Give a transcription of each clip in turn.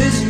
ölürüz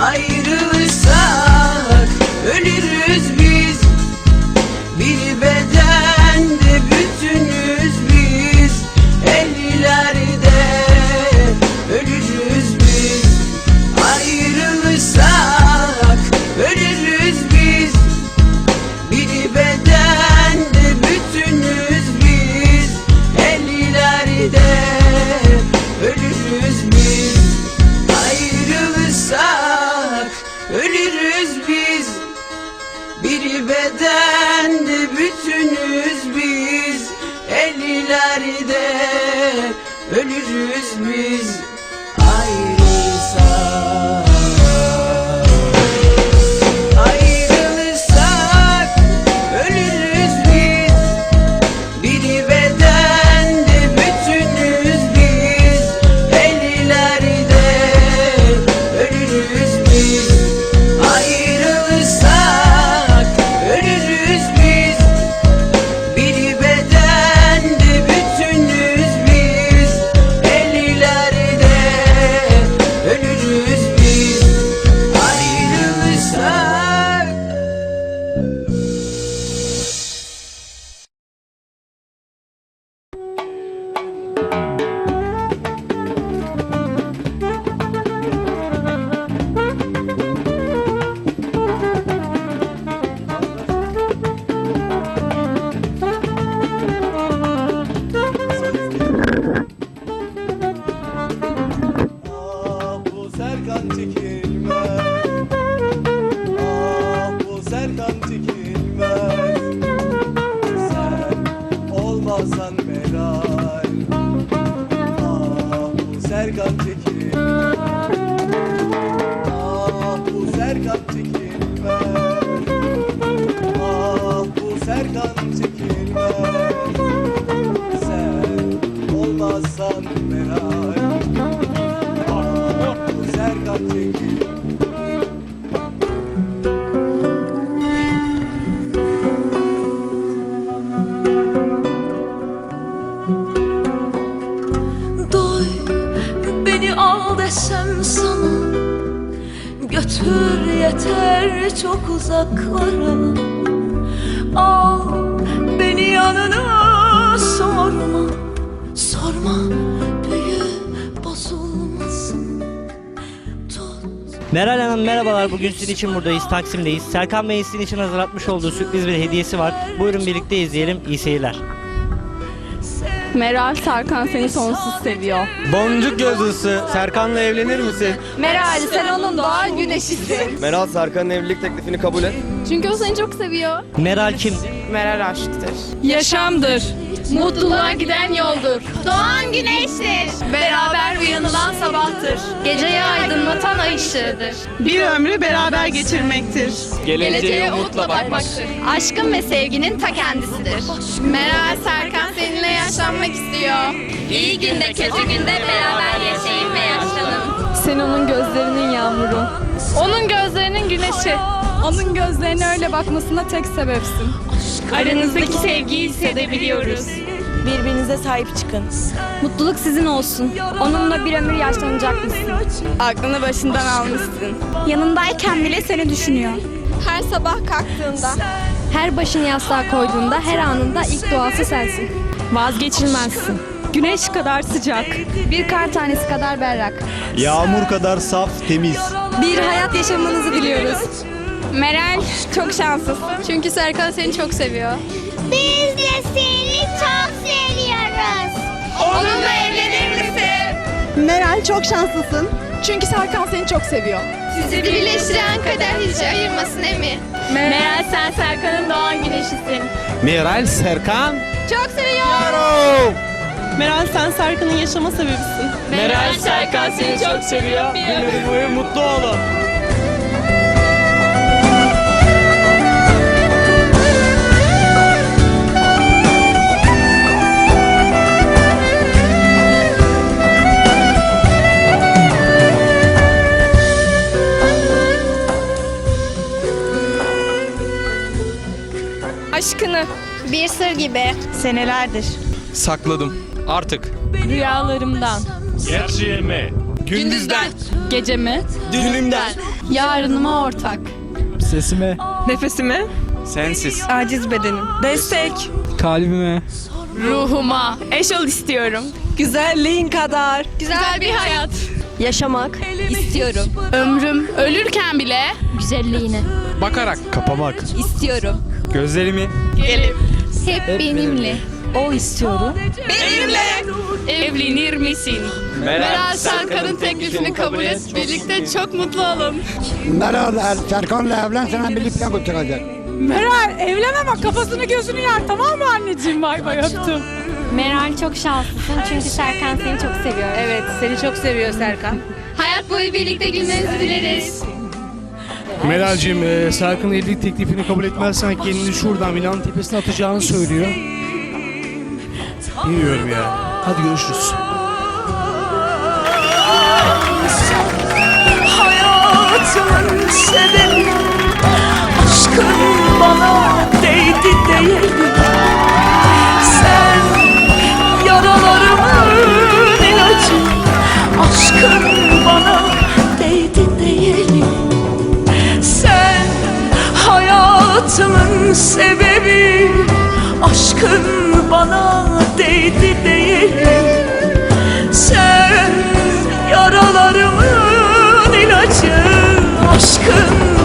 Ayrılırsak ölürüz biz. Bir bedende bütünüz biz. Ellilerde ölürüz biz. Ayrılırsak ölürüz biz. Bir bedende bütünüz biz. Ellilerde Serkan çekilmez Ah bu Serkan çekilmez Ah bu Serkan çekilmez Sen olmazsan Meral. Ah, bu Serkan Çekil çok uzaklara Al beni yanına sorma Sorma Meral Hanım merhabalar. Bugün sizin için buradayız. Taksim'deyiz. Serkan Bey'in sizin için hazırlatmış olduğu sürpriz bir hediyesi var. Buyurun birlikte izleyelim. İyi seyirler. Meral Serkan seni sonsuz seviyor. Boncuk gözlüsü Serkan'la evlenir misin? Meral sen onun doğan güneşisin. Meral Serkan'ın evlilik teklifini kabul et. Çünkü o seni çok seviyor. Meral kim? Yaşamdır. Mutluluğa giden yoldur. Doğan güneştir. Beraber uyanılan sabahtır. Geceyi aydınlatan ay ışığıdır. Bir ömrü beraber geçirmektir. Geleceğe umutla bakmaktır. Aşkın ve sevginin ta kendisidir. Meral Serkan seninle yaşlanmak istiyor. İyi günde kötü günde beraber yaşayın ve yaşlanın. Sen onun gözlerinin yağmuru. Onun gözlerinin güneşi. Onun gözlerine öyle bakmasına tek sebepsin. Aranızdaki sevgiyi hissedebiliyoruz. Birbirinize sahip çıkın. Mutluluk sizin olsun. Onunla bir ömür yaşlanacak mısın? Aklını başından almışsın. Yanındayken bile seni düşünüyor. Her sabah kalktığında, her başını yastığa koyduğunda, her anında ilk duası sensin. Vazgeçilmezsin. Güneş kadar sıcak. Bir kar tanesi kadar berrak. Yağmur kadar saf, temiz. Bir hayat yaşamanızı diliyoruz. Meral çok şanslısın. Çünkü Serkan seni çok seviyor. Biz de seni çok seviyoruz. Onunla evlenir misin? Meral çok şanslısın. Çünkü Serkan seni çok seviyor. Sizi birleştiren kader hiç ayırmasın emi. Meral sen Serkan'ın doğan güneşisin. Meral Serkan. Çok seviyorum. Meral sen Serkan'ın yaşama sebebisin. Meral Serkan seni çok seviyor. Ömür boyu mutlu olun. aşkını bir sır gibi Senelerdir. Sakladım. Artık. rüyalarımdan, Gerçeğime. Gündüzden. gecemi, Düğünümden. yarınıma ortak. Sesime. Nefesime, Sensiz. Aciz bedenim. Destek. Kalbime. Ruhuma eş ol istiyorum. Güzelliğin kadar. Güzel bir hayat Yaşamak. istiyorum. Ömrüm ölürken bile güzelliğini Bakarak. Kapamak. istiyorum. Gözlerimi. Hep benimle. O istiyorum. Evlenir misin? Meral Serkan'ın teklifini kabul et. Birlikte çok mutlu olun. Meral er, Serkan'la evlensene birlikte götürecek. Meral evlenemem kafasını gözünü yer tamam mı anneciğim bay bay öptüm. Meral çok şanslısın çünkü Serkan seni çok seviyor. Evet seni çok seviyor Serkan. Hayat boyu birlikte gülmenizi dileriz. Meral'cim e, Serkan'ın evlilik teklifini kabul etmezsen kendini şuradan binanın tepesine atacağını söylüyor. Bilmiyorum ya. Hadi görüşürüz. Hayatımın sebebi Aşkın bana değdi değil Sen yaralarımın ilacı Aşkın bana değdi değil sebebi Aşkın bana değdi değil sen yaralarımın ilacı Aşkın